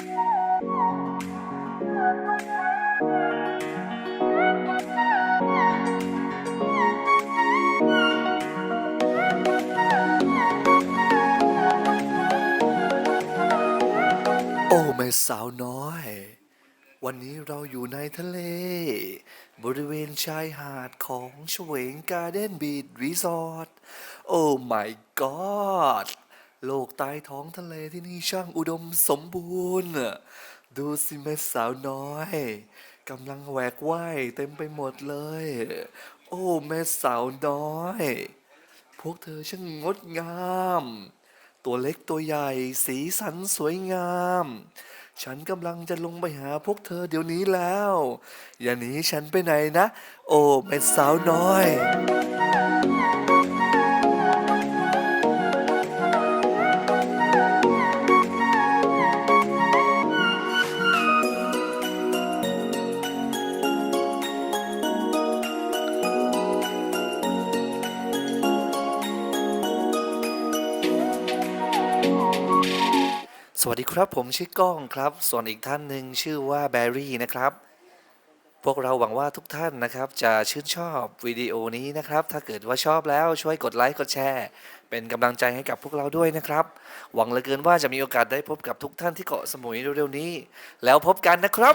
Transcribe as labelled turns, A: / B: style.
A: โอ้แม่สาวน้อย วันนี้เราอยู่ในทะเล บริเวณชายหาดของเฉวงการ์เด้นบีดรีสอร์ทโอ้ my god โลกใต้ท้องทะเลที่นี่ช่างอุดมสมบูรณ์ ดูสิแม่สาวน้อยกำลังแหวกว่ายเต็มไปหมดเลย โอ้แม่สาวน้อย พวกเธอช่างงดงาม ตัวเล็กตัวใหญ่สีสันสวยงาม ฉันกำลังจะลงไปหาพวกเธอเดี๋ยวนี้แล้ว อย่าหนีฉันไปไหนนะ โอ้แม่สาวน้อย สวัสดีครับผมชื่อก้องครับ ส่วนอีกท่านหนึ่งชื่อว่าแบรี่นะครับ พวกเราหวังว่าทุกท่านนะครับ จะชื่นชอบวิดีโอนี้นะครับ ถ้าเกิดว่าชอบแล้วช่วยกดไลค์กดแชร์ เป็นกำลังใจให้กับพวกเราด้วยนะครับ หวังเหลือเกินว่าจะมีโอกาสได้พบกับทุกท่านที่เกาะสมุยเร็วๆนี้ แล้วพบกันนะครับ